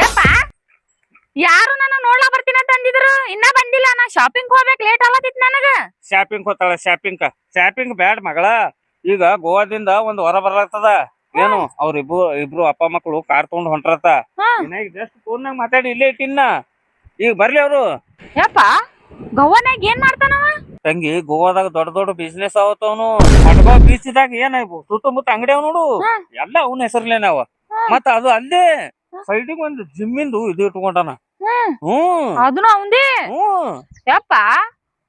ಯಪ್ಪ ಯಾರು ನನ್ನ ನೋಡ್ಲಾ ಬರ್ತೀನಿ ಅಂತ ಅಂದಿದ್ರು? ಇನ್ನ ಬಂದಿಲ್ಲ ನಾ ಶಾಪಿಂಗ್ ಹೋಗ್ಬೇಕು ಲೇಟ್ ಆಗತ್ತಿತ್ ನನಗ. ಶಾಪಿಂಗ್ ಹೋತಾಳ ಶಾಪಿಂಗ್ ಶಾಪಿಂಗ್ ಬ್ಯಾಡ್ ಮಗಳ. ಈಗ ಗೋವಾದಿಂದ ಒಂದ್ ಹೊರ ಬರ್ಲಾಗ್ತದ. ಏನು ಅವ್ರ ಇಬ್ರು ಇಬ್ರು ಅಪ್ಪ ಮಕ್ಕಳು ಕಾರ್ ತಗೊಂಡ್ ಹೊಂಟ್ರತ. ಜಸ್ಟ್ ಫೋನ್ ಮಾತಾಡಿ ಇಲ್ಲೇ ಇಟ್ಟಿನ್ನ. ಈಗ ಬರ್ಲಿ ಅವ್ರು. ಯಪ್ಪ ಗೋವಾನಾಗ ಏನ್ ಮಾಡ್ತಾನವ? ತಂಗಿ ಗೋವಾದಾಗ ದೊಡ್ಡ ದೊಡ್ಡ ಬಿಸ್ನೆಸ್ ಅವತ್ತವನು ಅಡ್ಬಾ ಬೀಚ್ದಾಗ ಏನಾಯ್ತು ಸುತ್ತಮುತ್ತ ಅಂಗಡಿ ಅವ ನೋಡು. ಎಲ್ಲ ಅವನ ಹೆಸರ್ಲೇನ. ಮತ್ತ ಅದು ಅಲ್ಲೇ ಸೈಡಿಗೆ ಒಂದು ಜಿಮ್ಮಿಂದು ಇದು ಇಟ್ಕೊಂಡಾನ. ಹ್ಮ್ ಅದನ್ನ ಅವಂದಿ ಹ್ಮ್ ಯಪ್ಪ.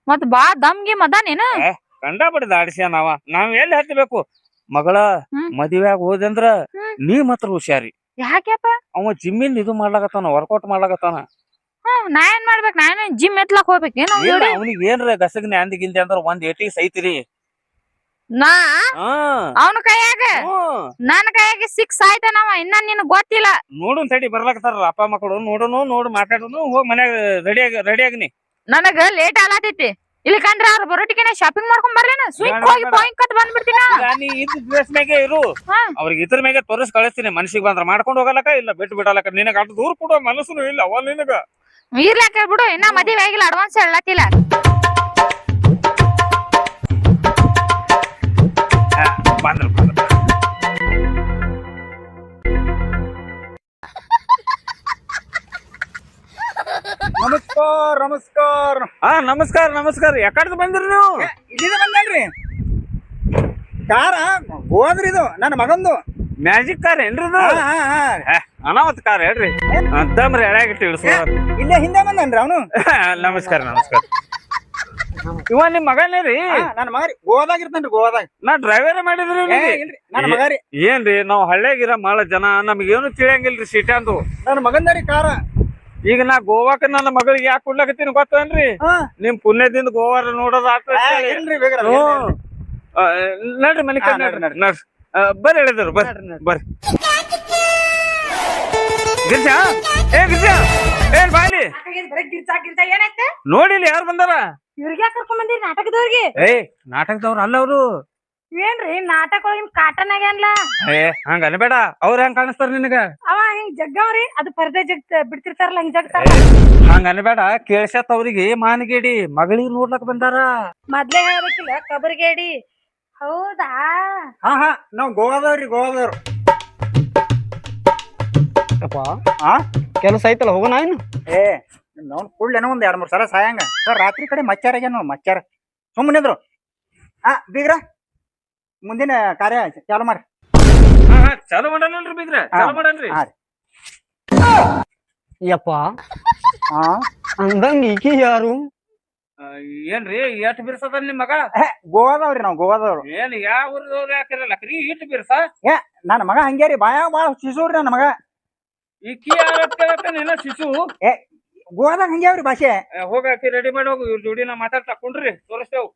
ಮತ್ ಬಾ ದಮ್ಗೆ ಕಂಡ ಬಿಡದ ನಾವ ನಾವ್ ಎಲ್ಲಿ ಹತ್ತಬೇಕು ಮಗಳ. ಮದುವೆಯಾಗ ಹೋದಂದ್ರ ನೀ ಮಾತ್ರ ಹುಷಾರಿ. ಯಾಕೆಪ್ಪ ಅವ ಜಿಮ್ಮಿಂದ ಇದು ಮಾಡ್ಲಾಕತ್ತಾನ ವರ್ಕೌಟ್ ಮಾಡ್ಲಾಕತ್ತಾನ. ನಾ ಏನ್ ಮಾಡ್ಬೇಕು? ಏನ್ ಜಿಮ್ ಎತ್ಲಕ್ ಹೋಗ್ಬೇಕು? ಏನೋ ಇಲ್ಲ ಅವನಿಗೆ ಏನ್ರ ಗಸಗ್ನೆ ಅಂದಿ ಗಿಂದಿ ಅಂದ್ರ ಒಂದ್ ಏಟಿ ಸೈತಿರಿ. ನಾ? ಅವನ ಕೈಯಾಗ? ನನ್ ನನ್ನ ಕೈಯಾಗ ಸಿಕ್ಸ್ ಆಯ್ತಾನವ ಇನ್ನ ನಿನ್ ಗೊತ್ತಿಲ್ಲ. ನೋಡು ತಡಿ ಬರ್ಲಾಕತ್ತಾರ ಅಪ್ಪ ಮಕ್ಕಳು ನೋಡುನು ನೋಡು ಮಾತಾಡುನು ಹೋಗ್ ಮನ್ಯಾಗ ರೆಡಿ ಆಗ್ನಿ. ನನಗ ಲೇಟ್ ಆಲಾತೈತಿ ಇಲ್ಲಿ ಕಂಡ್ರ ಅವ್ರ ಬರೋಟಿಗೆ ಶಾಪಿಂಗ್ ಮಾಡ್ಕೊಂಡ್ ಬರ್ಲೇನ? ಸ್ವಿಂಗ್ ಬೇಡ, ಹೋಗಿ. ಪಾಯಿಂಟ್ ಕತ್ ಬಂದ್ಬಿಡ್ತೀನಿ ನೀ. ಇದ್ ಡ್ರೆಸ್ ಮ್ಯಾಗೆ ಇರು. ಅವ್ರಿಗೆ ಇದ್ರ ಮ್ಯಾಗೆ ತೋರಿಸ್ ಕಳಿಸ್ತೀನಿ. ಮನ್ಸಿಗೆ ಬಂದ್ರ ಮಾಡ್ಕೊಂಡು ಹೋಗಲಕ ಇಲ್ಲ ಬಿಟ್ಟು ಬಿಡಲಕ ನಿನಗ ಅಷ್ಟು ದೂರ ಕೊಡೋ ಮನಸ್ಸು ಇಲ್ಲ ಅವ ನಿನಗ. ಇರ್ಲಾಕ ಬಿಡು ಇನ್ನ ಮದುವೆ ಆಗಿಲ್ಲ ಅಡ್ವಾನ್ಸ್ ಹೇಳತ್ತಿಲ್ಲ ನಮಸ್ಕಾರ ನಮಸ್ಕಾರ. ಹಾ ನಮಸ್ಕಾರ ನಮಸ್ಕಾರ. ಯಾಕಡ್ದು ಬಂದ್ರಿ ನೀವು? ಇಲ್ಲಿಂದ ಬಂದಲ್ರಿ ಕಾರ ಹೋದ್ರಿ ಇದು ನನ್ನ ಮಗಂದು. ಮ್ಯಾಜಿಕ್ ಕಾರ್ ಏನ್ರಿ ಇದು? ಹಾ, ಹಾ, ಹಾ. ಏ, ಅನಾವತ್ ಕಾರ್ ಹೇಳ್ರಿ ಅಂತಂದ್ರೆ ಎಳ್ಯಾಗಿಟ್ಟು ಇಲ್ಲೇ ಹಿಂದೆ ಬಂದನ್ರಿ ಅವನು. ನಮಸ್ಕಾರ ನಮಸ್ಕಾರ. ಇವ ನಿಮ್ ಮಗನೇ ರೀ? ನನ್ನ ಮಗ ರೀ. ಗೋವಾದಾಗ ಇರ್ತಾನ್ರಿ ಗೋವಾದಾಗ. ನಾ ಡ್ರೈವರ್ ಮಾಡಿದ್ರಿ ನನ್ನ ಮಗ ರೀ. ಏನ್ರಿ ನಾವ್ ಹಳ್ಳ್ಯಾಗಿರ ಮಾಳ ಜನ ನಮಗೇನು ತಿಳಿಯಂಗಿಲ್ರಿ ಸಿಟ್ಯಾಂದು ನನ್ನ ಮಗಂದ ರೀ ಕಾರ. ಈಗ ನಾ ಗೋವಾಕ ನನ್ನ ಮಗಳಿಗೆ ಯಾಕೆ ಕೊಡ್ಲಕತ್ತೀನಿ ಗೊತ್ತೇನ್ರಿ. ನಿಮ್ ಪುಣ್ಯದಿಂದ ಗೋವಾರ ನೋಡೋದ್ ಆತ ಆ, ಇಲ್ರಿ ಬೇಗ ಹ್ಮ್. ಆ, ನಡ್ರಿ ಮನೆ ನಡ್ರಿ ನಡ್ರಿ, ಬರ್ರಿ ಹೇಳಿದ್ರು ಬರ್ರಿ. ಬರ್ರಿ. ಗಿರ್ಜಾ? ಏ ಗಿರ್ಜಾ? ಏನ್ ಬಾಯ್ಲಿ? ಗಿರ್ಜಾ ಗಿರ್ಜಾ ಏನಾಯ್ತ? ನೋಡಿ ಯಾರು ಬಂದಾರ? ಇವ್ರಿಗೆ ಕರ್ಕೊಂಡ್ ಬಂದಿರಿ ನಾಟಕದವ್ರಿಗೆ? ಏ ನಾಟಕದವ್ರ ಅಲ್ಲ ಅವ್ರು. ಏನ್ರಿ ನಾಟಕ ಒಳಗಿನ ಕಾಟನ್ ಆಗ್ಯಾನ್ಲ ಏ ಹಂಗ ಅನ್ಬೇಡ. ಅವ್ರ ಹೆಂಗ್ ಕಾಣಿಸ್ತಾರ ನಿನಗ? ಅವ ಹಿಂಗ್ ಜಗ್ಗವ್ರಿ ಅದು ಪರ್ದೆ ಜಗ್ ಬಿಡ್ತಿರ್ತಾರಲ್ಲ ಹಿಂಗ್ ಜಗ್ತಾರ ಹಂಗ ಅನ್ಬೇಡ. ಕೇಳ್ಸತ್ ಅವ್ರಿಗೆ ಮಾನಗೇಡಿ. ಮಗಳಿಗೆ ನೋಡ್ಲಕ್ ಬಂದಾರ. ಮೊದ್ಲೇ ಹೇಳ್ಬೇಕಿಲ್ಲ ಕಬರ್ಗೇಡಿ. ಹೌದಾ? ಹಾ ಹಾ. ನಾವ್ ಗೋವಾದವ್ರಿ ಗೋವಾದವ್ರು. ಆ? ಕೆಲಸ ಐತಲ್ಲ ಹೋಗೋಣ ಏನು ಏ ನಾವು ಕೂಡ್ಲೇನೋ ಒಂದ್ ಎರಡ್ ಮೂರ್ ಸಲ ಸಾಯಂಗ. ಸರ್ ರಾತ್ರಿ ಕಡೆ ಮಚ್ಚಾರ ಆಗ್ಯಾನ ಮಚ್ಚಾರ. ಸುಮ್ಮನೆ ಇದ್ರು ಆ ಬೀಗ್ರ ಮುಂದಿನ ಕಾರ್ಯ ಚಾಲು ಮಾಡ್ರಿ ಹಾ ಹಾ ಚಾಲು ಮಾಡಲ್ರಿ ಬಿಗ್ರ ಚಾಲು ಮಾಡಲ್ರಿ. ಹಾ. ಯಪ್ಪ ಹಾ ಅಂದಂಗ ಈಕಿ ಯಾರು? ಆ, ಏನ್ರಿ ಎಷ್ಟ್ ಬಿರ್ಸದ ನಿಮ್ ಮಗ? ಗೋವಾದವ್ರಿ ನಾವು ಗೋವಾದವ್ರು. ಏನ್ ಯಾವ ಊರ್ದವ್ರು ಯಾಕಿರಲ್ಲ ಕ್ರೀ ಬಿರ್ಸ? ಬಿರ್ಸ ನನ್ನ ಮಗ ಹಂಗ್ಯಾರಿ ಬಾಯ ಬಾಳ ಶಿಶುವ್ರಿ ನನ್ನ ಮಗ. ಈಕಿ ಯಾರ ಶಿಶು. ಗೋವಾದಾಗ ಹಂಗ್ಯಾವ್ರಿ ಭಾಷೆ. ಹೋಗಾಕಿ ರೆಡಿ ಮಾಡಿ ಹೋಗು ಇವ್ರ ಜೋಡಿ ನಾ ಮಾತಾಡ್ತಾ. ಕುಂಡ್ರಿ ತೋರಿಸ್ತೇವು.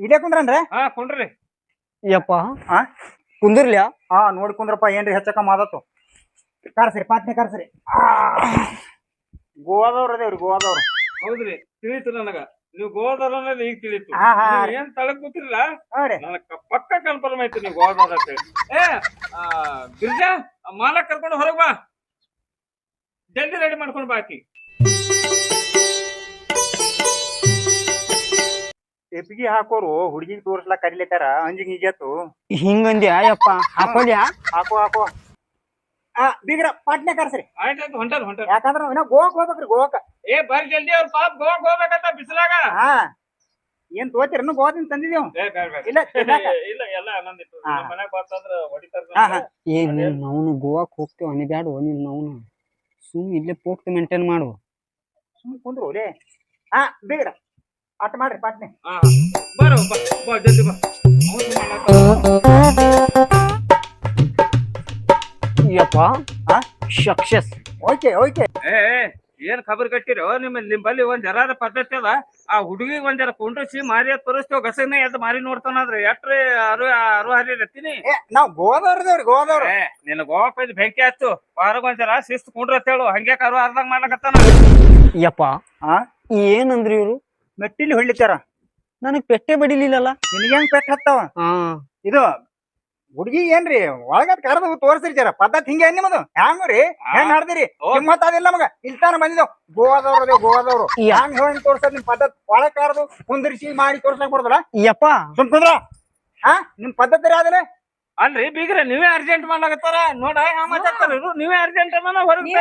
ಇಲ್ಲೇ ಕುಂದ್ರನ್ರಿ? ಹಾ ಕುಂಡ್ರಿ. ಯಪ್ಪ. ಹಾ? ಕುಂದಿರ್ಲ್ಯಾ? ಹಾ ನೋಡಿ ಕುಂದ್ರಪ್ಪ ಏನ್ರಿ ಹೆಚ್ಚಕ ಮಾದತ್ತು. ಕಾರ್ಸ್ರಿ ಪಾಟ್ನೆ ಕಾರ್ಸ್ರಿ ಗೋವಾದವ್ರು ಅದೇವ್ರಿ ಗೋವಾದವ್ರು. ಹೌದ್ರಿ ತಿಳಿತು ನನಗ. ನೀವು ಗೋದಾರ ಅನ್ನೋದು ಈಗ ತಿಳಿತು. ಹಾ, ಹಾ. ನೀವ್ ಏನ್ ತಳಕ್ ಕೂತಿರಲ್ಲ ನೋಡಿ ನನಗ ಪಕ್ಕ ಕನ್ಫರ್ಮ್ ಆಯ್ತು ನೀವು ಗೋದಾರ ಅಂತ ಹೇಳಿ. ಏ ಆ, ಗಿರ್ಜಾ ಆ ಮಾಲಕ್ ಕರ್ಕೊಂಡು ಹೊರಗ್ ಬಾ. ಜಲ್ದಿ ರೆಡಿ ಮಾಡ್ಕೊಂಡು ಬಾ ಆಕಿ. ಎಪ್ಪಿಗೆ ಹಾಕೋರು ಹುಡುಗಿಗೆ ತೋರಿಸ್ಲಾ ಕರಿಲೇತಾರ ಅಂಜಿಗೆ ಈಗತ್ತು ಹಿಂಗಂದ್ಯಾ ಯಪ್ಪ? ಹಾಕೋದ್ಯಾ ಹಾಕೋ ಹಾಕೋ. ಆ ಬೀಗ್ರ ಪಾಟ್ನೆ ಕರ್ಸ್ರಿ. ಆಯ್ತಾಯ್ತು ಹೊಂಟಾರ ಹೊಂಟಾರ ಯಾಕಂದ್ರ ಇನ್ನ ಗೋವಾಕ್ ಹೋಗ್ಬೇಕ್ರಿ ಗೋವಾಕ. ಏ ಬರ್ ಜಲ್ದಿ ಅವ್ರ ಪಾಪ ಗೋವಾಕ್ ಹೋಗ್ಬೇಕಂತ ಬಿಸಿಲಾಗ. ಹಾ. ಏನ್ ತೋತಿರ ಇನ್ನು ಗೋವಾದಿಂದ ತಂದಿದೀವ್ ಏ ಬೇಡ ಬೇಡ. ಇಲ್ಲ ತಿನ್ನಾಕ. ಇಲ್ಲ. ಎಲ್ಲ ಆನಂದಿತ್ತು ಹಾ. ನಮ್ಮ ಮನ್ಯಾಗ ಬಂತಂದ್ರ ಹೊಡಿತಾರ ಹಾ, ಹಾ. ಏ ನೀನ್ ನಾವು ಗೋವಾಕ್ ಹೋಗ್ತೇವ ಅನಿಬ್ಯಾಡು ನೀನ್ ನಾವು ಸುಮ್ ಇಲ್ಲೇ ಪೋಕ್ತ ಮೇಂಟೈನ್ ಮಾಡು ಸುಮ್ ಕುಂದ್ರು ಲೇ. ಹಾ ಬೀಗ್ರ. ಆಟ ಮಾಡ್ರಿ ಪಾಟ್ನೆ. ಹಾ. ಬರೋ ಬಾ ಬಾ ಜಲ್ದಿ ಬಾ. ಅವ್ನ್ ಯಪ್ಪ. ಆ? ಸಕ್ಸಸ್. Okay okay. ಏ ಏ, ಏನ್ ಖಬರ್ ಕಟ್ಟಿರೋ? ನಿಮ್ಮ ನಿಮ್ಮಲ್ಲಿ ಒಂದ್ ಜರಾದ ಪದ್ಧತಿ ಅದ. ಆ ಹುಡುಗಿ ಒಂದ್ ಜರ ಕುಂಡ್ರಿಸಿ ಮಾರಿ ತೋರಿಸ್ತೇವ್ ಗಸಗ್ನ ಎದ್ ಮಾರಿ ನೋಡ್ತಾನಾದ್ರೆ ಎಟ್ರಿ ಅರು ಅರು ಹರಿ ರತ್ತೀನಿ ಏ ನಾವ್ ಗೋದವ್ರದೇವ್ರಿ ಗೋದವ್ರ. ನಿನ್ ಗೋಪ ಗೋವಾಕ್ ಒಯ್ದು ಬೆಂಕಿ ಹಚ್ಚು. ವಾರ ಒಂದ್ ಜರ ಶಿಸ್ತು ಕುಂಡ್ರ ಹೇಳು. ಹಂಗೆ ಕರು ಅರ್ಧಂಗ್ ಮಾಡ್ಲಕತ್ತಾನ. ಯಪ್ಪ ಆ? ಏನಂದ್ರಿ ಇವ್ರು? ಮೆಟ್ಟಿಲಿ ಹೊಳ್ಳಿತಾರ. ನನಗ್ ಪೆಟ್ಟೆ ಬಡಿಲಿಲ್ಲಲ್ಲ? ನಿನಗೆ ಹೆಂಗ್ ಪೆಟ್ ಹತ್ತವ? ಇದು ಹುಡುಗಿ ಏನ್ರಿ? ಒಳಗ ಕರೆದು ತೋರಿಸ್ರಿ ಜರ ಪದ್ಧತಿ ಹಿಂಗೆ ನಿಮ್ದು ನಿಮ್ಮದು? ಹ್ಯಾಂಗ್ರಿ ಹೆಂಗ್ ಹಾಡ್ದಿರಿ. ಕಿಮ್ಮತ್ ಅದಿಲ್ಲ ನಮಗ. ಇಲ್ತಾನ ಬಂದಿದ್ದೇವ್ ಗೋವಾದವ್ರು ಅದೇ ಗೋವಾದವ್ರು. ಹ್ಯಾಂಗ್ ಹೇಳಿ ತೋರ್ಸದ್ ನಿಮ್ ಪದ್ಧತಿ? ಒಳಗ್ ಕರೆದು ಕುಂದಿರಿಸಿ ಮಾಡಿ ತೋರ್ಸಕ್ ಕೊಡ್ತಾರ ಯಪ್ಪ. ಸುಮ್ ಕುಂದ್ರ. ಹಾ? ನಿಮ್ ಪದ್ಧತಿ ರೀ ಅದಲ್ಲ ಅಲ್ರಿ ಬೀಗ್ರ ನೀವೇ ಅರ್ಜೆಂಟ್ ಮಾಡ್ಲಾಕತ್ತಾರ? ನೋಡ ಹ್ಯಾಂಗ ಮಾತಾಡ್ತಾರ ನೀವೇ ಅರ್ಜೆಂಟ್ ಹೊರಗೆ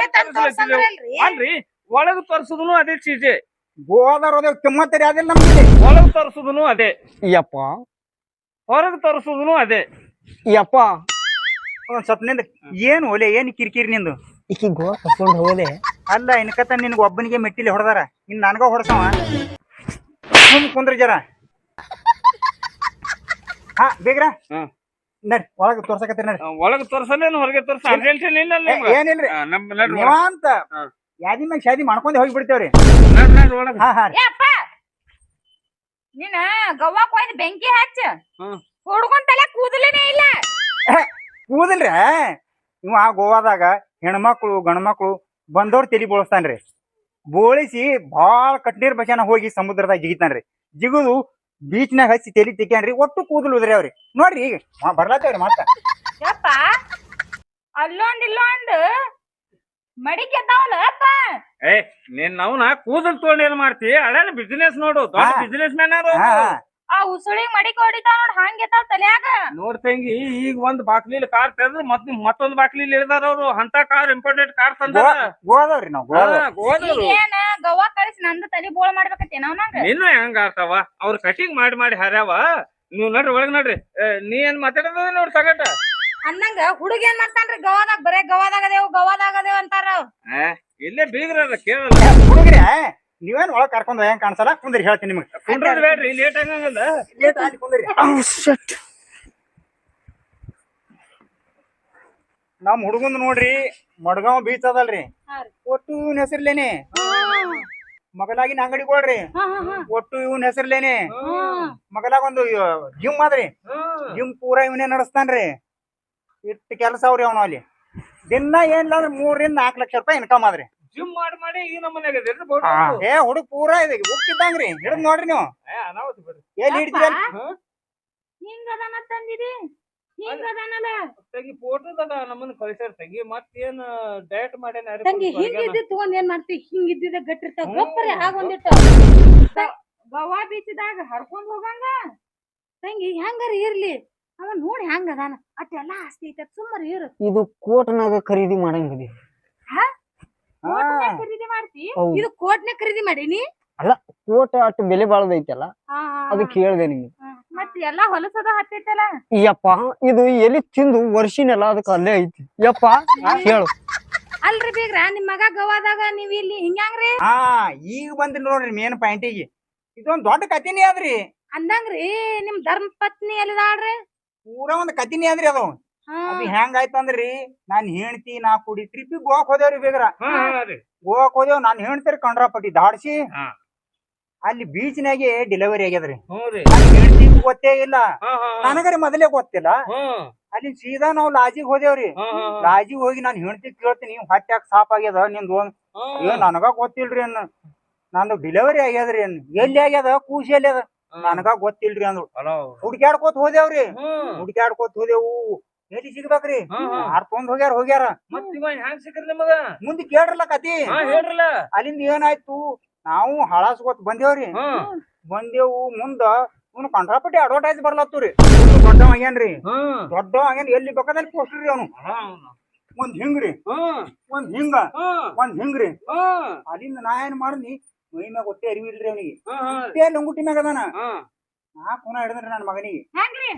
ಅಲ್ರಿ ಒಳಗ್ ತೋರ್ಸುದನು ಅದೇ ಚೀಜೆ ಗೋವಾದವ್ರು ಅದೇ ಕಿಮ್ಮತ್ ರೀ ಅದಿಲ್ಲ ನಮ್ಗೆ. ಒಳಗ್ ತೋರ್ಸುದನು ಅದೇ. ಯಪ್ಪ. ಹೊರಗ್ ತೋರ್ಸುದನು ಅದೇ. ಯಪ್ಪ. ಒಂದ್ ಸ್ವಲ್ಪ ನಿಂದ. ಏನ್ ಒಲೆ ಏನ್ ಕಿರಿಕಿರಿ ನಿಂದು? ಈಕಿ ಗೋವಾ ಕರ್ಕೊಂಡು ಹೋದೆ ಅಲ್ಲ ಇನ್ಕತ್ತ ನಿನ್ಗ ಒಬ್ಬನಿಗೆ ಮೆಟ್ಟಿಲಿ ಹೊಡೆದಾರ. ಇನ್ ನನ್ಗ ಹೊಡ್ಸವ. ಸುಮ್ ಕುಂದ್ರಿ ಜರ. ಹಾ ಬೇಗ್ರ? ಹ್ಮ್. ನಡ್ರಿ ಒಳಗ ತೋರ್ಸಕತ್ತೀರಿ ನಡಿ. ಒಳಗ್ ತೋರ್ಸಲ್ಲೇನು ಹೊರಗೆ ತೋರ್ಸ. ಅರ್ಜೆಂಟ್ ಇಲ್ಲ ಏ, ಏನಿಲ್ರಿ? ನಮ್ ನಡ್ರಿ ಒಳಗ್. ಹಾ. ಯಾದಿ ಮ್ಯಾಗ ಶಾದಿ ಮಾಡ್ಕೊಂಡ್ ಹೋಗಿ ಬಿಡ್ತೇವ್ರಿ ನಡ್ರಿ ನಡ್ರಿ ಒಳಗ್. ಹಾ ಹಾ ರೀ. ಏ ಅಪ್ಪ! ನೀನ ಗವ್ವಾಕ್ ಹೋಯ್ದ ಬೆಂಕಿ ಹಚ್ಚ ಹ್ಮ್. ಹುಡ್ಕೊಂಡ್ ತಲೆ ಕೂದಲೇನೇ ಇಲ್ಲ. ಕೂದಲ್ರಿ? ಆ ಗೋವಾದಾಗ ಹೆಣ್ಮಕ್ಳು ಗಂಡ್ಮಕ್ಳು ಬಂದವ್ರು ತಲೆ ಬೋಳಿಸ್ತಾನ್ರಿ. ಬೋಳಿಸಿ ಭಾಳ ಕಟ್ನೀರ್ ಬಚಾನ ಹೋಗಿ ಸಮುದ್ರದಾಗ ಜಿಗಿತಾನ್ರಿ. ಜಿಗುದು ಬೀಚ್ನಾಗ ಹಚ್ಚಿ ತಲೆ ತಿಕ್ಯಾನ್ರಿ ಒಟ್ಟು ಕೂದಲು ಉದ್ರಿ ಅವ್ರಿ ನೋಡ್ರಿ ಈಗ ಬರ್ಲಾತೇವ್ರಿ ಮತ್ತ ಯಪ್ಪ ಅಲ್ಲೊಂದ್ ಇಲ್ಲೊಂದ್ ಮಡಿಕೆ ಎದ್ದಾವಲ್ಲ ಅಪ್ಪ ಏ ನೀನ್ ಅವನ ಕೂದಲ್ ತೊಗೊಂಡ್ ಏನ್ ಮಾಡ್ತಿ ಹಳೆ ಬಿಸ್ನೆಸ್ ನೋಡು ದೊಡ್ಡ. Businessman. ಆ ಉಸುಳಿಗ್ ಮಡಿಕೆ ಹೊಡಿತಾವ ನೋಡ್ ಹಂಗ ಎತ್ತಾವ ತಲ್ಯಾಗ. ನೋಡ್ ತಂಗಿ ಈಗ ಒಂದ್ ಬಾಕ್ಲಿಲಿ ಕಾರ್ ತೆಗೆದು ಮತ್ ಮತ್ತೊಂದ್ ಬಾಕ್ಲಿಲಿ ಇಳಿದಾರ ಅವ್ರು. ಅಂತ ಕಾರ್ ಇಂಪಾರ್ಟೆಂಟ್ ಕಾರ್ ತಂದಾರ. ನಾವು ಏನ ಗೋವಾ ಕಳಿಸಿ ನಂದು ತಲಿ ಬೋಳ ಮಾಡ್ಬೇಕತ್ತೇನ ನಂಗ? ನಿನ್ನ ಹೆಂಗ ಆರ್ತಾವ ಅವ್ರ ಕಟಿಂಗ್ ಮಾಡಿ ಮಾಡಿ ಹರ್ಯಾವ. ನೀವ್ ನೋಡ್ರಿ ಒಳಗ್ ನೋಡ್ರಿ. ನೀ ಏನ್ ಮಾತಾಡೋದ ನೋಡ್ ತಗಟ ಅಂದಂಗ ಹುಡುಗ ಏನ್ ಮಾಡ್ತಾನ್ರಿ? ಗವಾದಾಗ ಬರೇ ಗವಾದಾಗ ಅದೇವ್ ಗವಾದಾಗ ಅದೇವ್ ಅಂತಾರ ಇಲ್ಲೇ ಬೀಗ್ರ ಕೇಳಲ್ಲ. ಹುಡುಗ್ರಿ ನೀವೇನ್ ಒಳಗ್ ಕರ್ಕೊಂಡ್ ಹೆಂಗ್ ಕಾಣಿಸಲ್ಲ? ಕುಂದ್ರಿ ಹೇಳ್ತೀನಿ ನಿಮ್ಗೆ. ಕುಂಡ್ರದ್ ಬೇಡ್ರಿ ಲೇಟ್ ಆಗಂಗಲ್ಲ ಲೇಟ್ ಆಗಿ ಕುಂದ್ರಿ. ನಮ್ ಹುಡುಗಂದ್ ನೋಡ್ರಿ ಮಡ್ಗಾವ್ ಬೀಚ್ ಅದಲ್ರಿ. ಒಟ್ಟು ಇವ್ನ ಹೆಸರ್ಲೇನೆ. ಮಗಲಾಗಿನ ಅಂಗಡಿ ಕೊಡ್ರಿ. ಒಟ್ಟು ಇವನ್ ಹೆಸರ್ಲೇನೆ. ಮಗಲಾಗ ಒಂದು ಜಿಮ್ ಆದ್ರಿ ಜಿಮ್ ಪೂರಾ ಇವನೇ ನಡೆಸ್ತಾನ್ರಿ. ಇಟ್ಟು ಕೆಲಸ ಅವ್ರಿ ಅವನು ಅಲ್ಲಿ. ದಿನ ಏನಿಲ್ಲ ಅಂದ್ರೆ ಮೂರರಿಂದ ನಾಲ್ಕು ಲಕ್ಷ ರೂಪಾಯಿ ಇನ್ಕಮ್ ಆದ್ರಿ. ಜಿಮ್ ಮಾಡಿ ಮಾಡಿ ಈ ನಮ್ಮನೆಗೆ ಏ ಹುಡುಗ ಪೂರ ಇದೆ ಹಿಡಿದ್ ನೋಡ್ರಿ ನೀವು. ಅನಾವತ್ ಬಿಡ್ರಿ. ಎಲ್ಲಿ ಹಿಡಿದ್ರಿ ಹಿಂಗ ಅದಾನ ತಂದಿರಿ ತಂಗಿ ಫೋಟೋದಾಗ ನಮ್ಮನ್ನ ಕಳ್ಸ್ಯಾರ. ತಂಗಿ ಮತ್ತೇನ್ ಡಯಟ್ ಮಾಡ್ಯಾನ ಯಾರಿಗ್ ತಂಗಿ ಗೊತ್ತು ಹಿಂಗ ಆಗ್ಯಾನ? ಇದ್ದಿದ್ ತಗೊಂಡ್ ಏನ್ ಮಾಡ್ತಿ? ಹಿಂಗ ಇದ್ದಿದ್ದ ಗಟ್ಟಿರ್ತಾವ. ಹ್ಮ್. ಗೊಪ್ಪರಿ ಆಗೊಂದಿಟ್ಟು ಗವಾ ಬೀಚದಾಗ ಹರ್ಕೊಂಡ್ ಹೋಗಂಗ? ತಂಗಿ ಹೆಂಗಾರ ಇರ್ಲಿ? ಅವ ನೋಡಿ ಹೆಂಗದಾನ ಅಟ್ಟೆಲ್ಲ ಆಸ್ತಿ ಐತೆ ಸುಮ್ಮರಿ ಇರು. ಇದು ಕೋಟ್ನಾಗ ಖರೀದಿ ಮಾಡಂಗದಿ. ಕೋಟ್ನ್ಯಾಗ ಖರೀದಿ ಮಾಡ್ತಿ? ಹೌದು. ಇದು ಕೋಟ್ನೆ ಖರೀದಿ ಮಾಡೀನಿ? ಕೋಟ ಅಷ್ಟು ಬೆಲೆ ಬಾಳದೈತಲ್ಲ ಹಾ, ಹಾ, ಅದಕ್ಕೆ ಹೇಳ್ದೆ ನಿಮ್ಗೆ. ಹಾ. ಎಲ್ಲಾ ಹೊಲಸದ ಹತ್ತೈತಲ್ಲ? ಯಪ್ಪ ಇದು ಎಲ್ಲಿ ತಿಂದು ವರ್ಷಿನೆಲ್ಲ ಅದಕ್ಕೆ ಅಲ್ಲೇ ಐತಿ. ಯಪ್ಪ ಹೇಳು. ಅಲ್ರಿ ಬೀಗ್ರ ನಿಮ್ ಮಗ ಗವಾದಾಗ ನೀವ್ ಇಲ್ಲಿ ಹಿಂಗ್ಯಾಂಗ್ರಿ? ಹಾ ಈಗ ಬಂದ್ರಿ ನೋಡ್ರಿ ಮೇನ್ ಪಾಯಿಂಟಿಗೆ ಇದೊಂದ್ ದೊಡ್ಡ ಕತಿನೇ ಅದ್ರಿ. ಅಂದಂಗ್ರಿ ನಿಮ್ ಧರ್ಮ ಪತ್ನಿ ಎಲ್ಲಿದಾಳ್ರಿ? ಪೂರಾ ಒಂದ್ ಕತಿನೇ ಅದ್ರಿ ಅದು. ಅದು ಹೆಂಗ್ ಆಯ್ತಂದ್ರಿ ನಾನ್ ಹೆಣ್ತಿ ನಾ ಕುಡಿ ಟ್ರಿಪ್ ಗೋವಾಕ್ ಹೋದೇವ್ರಿ ಬೇಗ್ರ. ಗೋವಾಕ್ ಹೋದೇವ್ ನಾನ್ ಹೆಣ್ತಿರ್ ಕಂಡ್ರಾಪಟ್ಟಿ ದಾಡ್ಸಿ. ಅಲ್ಲಿ ಅಲ್ಲಿ ಬೀಚ್ನಾಗೆ ಡೆಲಿವರಿ ಆಗ್ಯದ್ರಿ. ಹೆಣ್ತಿಗೂ ಗೊತ್ತೇ ಇಲ್ಲ. ನನಗರಿ ಮೊದಲೇ ಗೊತ್ತಿಲ್ಲ. ಅಲ್ಲಿ ಸೀದಾ ನಾವ್ ಲಾಜಿಗ್ ಹೋದೇವ್ರಿ. ಲಾಜಿಗ್ ಹೋಗಿ ನಾನ್ ಹೆಣ್ತಿ ಕೇಳ್ತೀನಿ ಹೊಟ್ಟೆ ಸಾಪ್ ಆಗ್ಯದ ನಿಂದ್ ಒಂದ್ ನನಗ ಗೊತ್ತಿಲ್ರಿ ಅನ್ನ. ನಂದು ಡೆಲಿವರಿ ಆಗ್ಯದ್ರಿ ಅನ್ ಎಲ್ಲಿ ಆಗ್ಯದ? ಕೂಸಿ ಎಲ್ಲಿ ಅದ ನನಗ ಗೊತ್ತಿಲ್ರಿ ಅಂದ್ರು. ಹುಡ್ಕ್ಯಾಡ್ಕೋತ ಹೋದೇವ್ರಿ. ಹೋದೇವು ಹೋದೆವು. ಎಲ್ಲಿ ಸಿಗ್ಬೇಕ್ರಿ. ತೊಂದ್ ಹೋಗ್ಯಾರ ಹೋಗ್ಯಾರ. ಮತ್ ಇವ ಹೆಂಗ್ ಸಿಕ್ಕ್ರಿ ನಿಮಗ? ಮುಂದೆ ಕೇಳ್ರಲ್ಲ ಕತಿ ಹೇಳ್ರಲ್ಲ ಅಲ್ಲಿಂದ ಏನಾಯ್ತು? ನಾವು ಹಳಸ್ಕೊತ್ ಬಂದೇವ್ರಿ. ಬಂದೇವು ಮುಂದ. ಇವ್ನು ಕಂಡ್ರಾಪಟ್ಟಿ ಅಡ್ವರ್ಟೈಸ್ ಬರ್ಲತ್ತೂರಿ. ದೊಡ್ಡ ಆಗ್ಯಾನ್ರಿ ದೊಡ್ಡ ಆಗ್ಯಾನ್ ಎಲ್ಲಿ ಬೇಕಾದಲ್ಲಿ ಪೋಸ್ಟರ್ ರೀ ಅವನು. ಒಂದ್ ಹಿಂಗ್ರಿ. ಒಂದ್ ಹಿಂಗ. ಒಂದ್ ಹಿಂಗ್ರಿ. ಅಲ್ಲಿಂದ ನಾ ಏನ್ ಮಾಡಿದ್ನಿ? ಮೈ ಮ್ಯಾಗ ಗೊತ್ತೇ ಅರಿವಿಲ್ರಿ ಅವನಿಗೆ. ಲಂಗುಟಿ ಮ್ಯಾಗ ಅದಾನ. ನಾ ಪುನಃ ಹಿಡಿದ್ರಿ ನನ್ನ ಮಗನಿಗೆ. ಹೆಂಗ್ರಿ?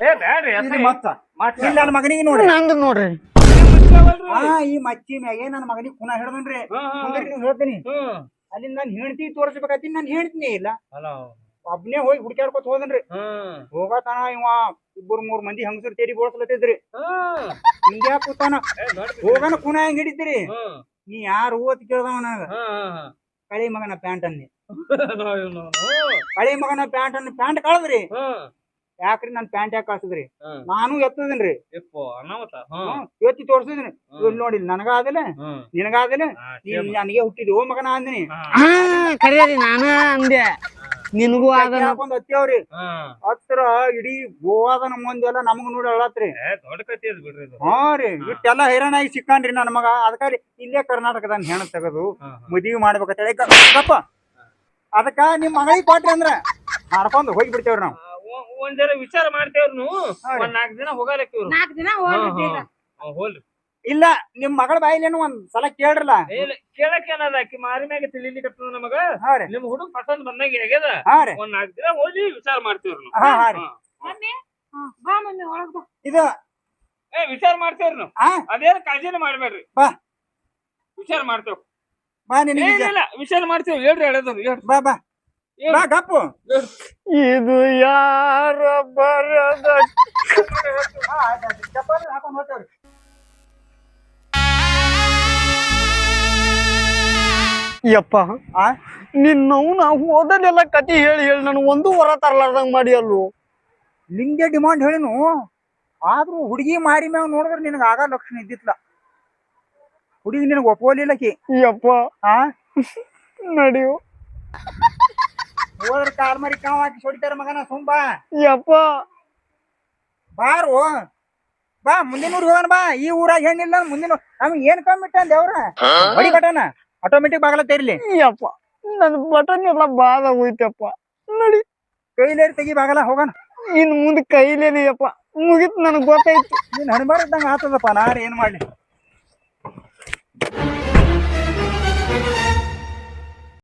ಏ ಬ್ಯಾಡ್ರಿ ಇದು. ಮತ್ತ. ಮತ್ತ್ ನನ್ನ ಮಗನಿಗೆ ನೋಡಿ. ನಂದು ನೋಡ್ರಿ? ಹಾ ಈ ಮಚ್ಚಿ ಮ್ಯಾಗೆ ನನ್ನ ಮಗನಿಗೆ ಪುನಃ ಹಿಡಿದ್ರಿ ನೀವು ಹೇಳ್ತೀನಿ. ಹ್ಮ್. ಅಲ್ಲಿಂದ ನಾನು ಹೆಣ್ತಿ ತೋರಿಸ್ಬೇಕಾಯ್ತಿ ನಾನು ಹೇಳ್ತೀನಿ ಇಲ್ಲ. ಒಬ್ನೇ ಹೋಗಿ ಹುಡ್ಕ್ಯಾಡ್ಕೊತ ಹೋದನ್ರಿ. ಹೋಗತಾನ ಇವ ಇಬ್ಬರು ಮೂರ್ ಮಂದಿ ಹಂಗಸರು ತೇರಿ ಬೋಳ್ಸ್ಲತ್ತಿದ್ರಿ. ಹಿಂಗ್ಯಾ ಕೂತಾನ. ಹೋಗನ ಕುನ ಹೆಂಗ್ ಹಿಡಿತೀರಿ? ನೀ ಯಾರು ಓದ್ ಕೇಳ್ದವ ನನಗ. ಕಳಿ ಮಗನ ಪ್ಯಾಂಟ್ ಅನ್ನಿ ಕಳಿ ಮಗನ ಪ್ಯಾಂಟ್ ಅನ್ನ ಪ್ಯಾಂಟ್ ಕಳದ್ರಿ. ಯಾಕ್ರಿ ನನ್ ಪ್ಯಾಂಟ್ ಯಾಕೆ ಕಳ್ಸಿದ್ರಿ? ನಾನು ಎತ್ತದಿನ್ರಿ. ಎತ್ತಿ ತೋರ್ಸಿದ್ರಿ. ನೋಡಿ ನನಗ ಆದಿಲ್ಲ. ನಿನಗ ಆದಿಲ್ಲ ನೀನ್ ನನಗೆ ಹುಟ್ಟಿದ್ ಓ ಮಗನ ಅಂದಿನಿ. ಕರಿಯರಿ ನಾನ ಅಂದೆ. ನಿನಗೂ ಆದ ಹಾಕೊಂಡ್ ಹತ್ತಿಯವ್ರಿ ಹತ್ರ ಇಡೀ ಗೋವಾದನ ಮಂದಿ ಎಲ್ಲ ನಮಗ್ ನೋಡಿ ಹೇಳತ್ರಿ ಹೈರಾಣ ಹಾ ರೀ. ಇಟ್ಟೆಲ್ಲ ಹೈರಾಣಾಗಿ ಸಿಕ್ಕಾನ್ರಿ ನನ್ ಮಗ. ಅದಕ್ಕ ಇಲ್ಲೇ ಕರ್ನಾಟಕದ ಹೆಣ ತೆಗದು. ಮದುವೆ ಮಾಡ್ಬೇಕಪ್ಪ ಗ- ಗಪ್ಪ. ಅದಕ್ಕ ನಿಮ್ ಮಗಳಿಗೆ ಕೊಟ್ರಿ ಅಂದ್ರ ಮಾಡ್ಕೊಂಡು ಹೋಗಿ ಬಿಡ್ತೇವ್ರಿ ನಾವು. ಆ, ಒಂದ್ ಜರ ವಿಚಾರ ಮಾಡ್ತೇವ್ರಿ ನೀವು. ಒಂದ್ ನಾಲ್ಕ್ ದಿನ ಹೋಗಾಲಕ್ಕೆ ಇವ್ರು. ನಾಲ್ಕ್ ದಿನ ಹೋಗ್ರಿ ಬೇಗ ಹೋಲ್ರಿ ಇಲ್ಲ ನಿಮ್ ಮಗಳ ಬಾಯಿಲೇನು ಒಂದ್ ಸಲ ಕೇಳ್ರಲ್ಲ. ಏನ್ ಕೇಳಕ್ ಏನದ ಆಕಿ? ಮಾರಿ ಮ್ಯಾಗ ತಿಳಿಲಿಕತ್ತದ ನಮಗ? ಹಾ ರೀ. ನಿಮ್ ಹುಡುಗ ಪಸಂದ್ ಬಂದಾಗ ಆಗ್ಯದ? ಹಾ ರೀ. ಒಂದ್ ನಾಲ್ಕ್ ದಿನ ಹೋಗಿ ವಿಚಾರ ಮಾಡ್ತೇವ್ರಿ ನಾವು. ಹಾ ಹಾ ರೀ. ಹಾ. ಮಮ್ಮಿ ಹಾ, ಬಾ ಮಮ್ಮಿ ಒಳಗ್ ಬಾ. ಇದು ಏ ವಿಚಾರ ಮಾಡ್ತೇವ್ರಿ ನಾವು. ಅದೇನ್ ಕಾಳಜಿನ ಮಾಡ್ಬೇಡ್ರಿ. ಬಾ. ವಿಚಾರ ಮಾಡ್ತೇವ್. ಬಾ ನಿನಗೆ ಇಲ್ಲ ವಿಚಾರ ಮಾಡ್ತೇವ್. ಹೇಳ್ರಿ ಹೇಳ್ರಿ. ಬಾ ಬಾ. ಬಾ ಗಪ್ಪು. ಇದು ಯಾರ ಬರದ. ಚಪ್ಪಾಳೆ ಹಾಕೊಂಡ್ ಹೋಗ್ತೇವ್ರಿ. ಯಪ್ಪ ಆ? ನಿನ್ನವು ನಾವು ಓದಲೆಲ್ಲ ಕತಿ ಹೇಳಿ ಹೇಳಿ ನಾನು ಒಂದು ವರ ತರ್ಲಾರ್ದಂಗ್ ಮಾಡಿ ಅಲ್ಲು. ನಿಂಗೆ ಡಿಮಾಂಡ್ ಹೇಳಿನು? ಆದ್ರೂ ಹುಡುಗಿ ಮಾರಿ ಮ್ಯಾಗ ನೋಡಿದ್ರೆ ನಿನಗ ಆಗ ಲಕ್ಷಣ ಇದ್ದಿತ್ಲ ಹುಡುಗಿ ನಿನಗೆ ಒಪ್ಪೋಲಿಲ್ಲಕಿ ಯಪ್ಪ. ಹಾ ನಡಿಯು. ಹೋದ್ರ ಕಾಲ್ ಮರಿ ಕಾವ್ ಹಾಕಿ ಹೊಡಿತಾರ ಮಗನ ಸುಂಬ ಯಪ್ಪ. ಬಾರು. ಬಾ ಮುಂದಿನ ಊರಿಗೆ ಹೋಗೋಣ ಬಾ. ಈ ಊರಾಗ ಹೆಣ್ಣಿಲ್ಲ ಮುಂದಿನ ನಮ್ಗೆ ಏನ್ ಕಮ್ಮಿಟ್ಟ ಅಂದ ಅವ್ರ? ಬಡಿ ಕಟನ ಆಟೋಮೆಟಿಕ್ ಬಾಗಲ ತೆರಿಲಿ ಯಪ್ಪ. ನನ್ ಬಟನ್ ಎಲ್ಲ ಬಾದ ಹೋಯ್ತಪ್ಪ. ನಡಿ. ಕೈಲೇರಿ ತೆಗಿ ಬಾಗಲ ಹೋಗೋಣ. ಇನ್ ಮುಂದೆ ಕೈಲೇ ಯಪ್ಪ. ಮುಗಿತ್ ನನಗೆ ಗೊತ್ತಾಯ್ತು. ನೀನ್ ಹನುಮಾರ್ ಇದ್ದಂಗ ಆತದಪ್ಪ. ನಾರ ಏನ್ ಮಾಡ್ಲಿ?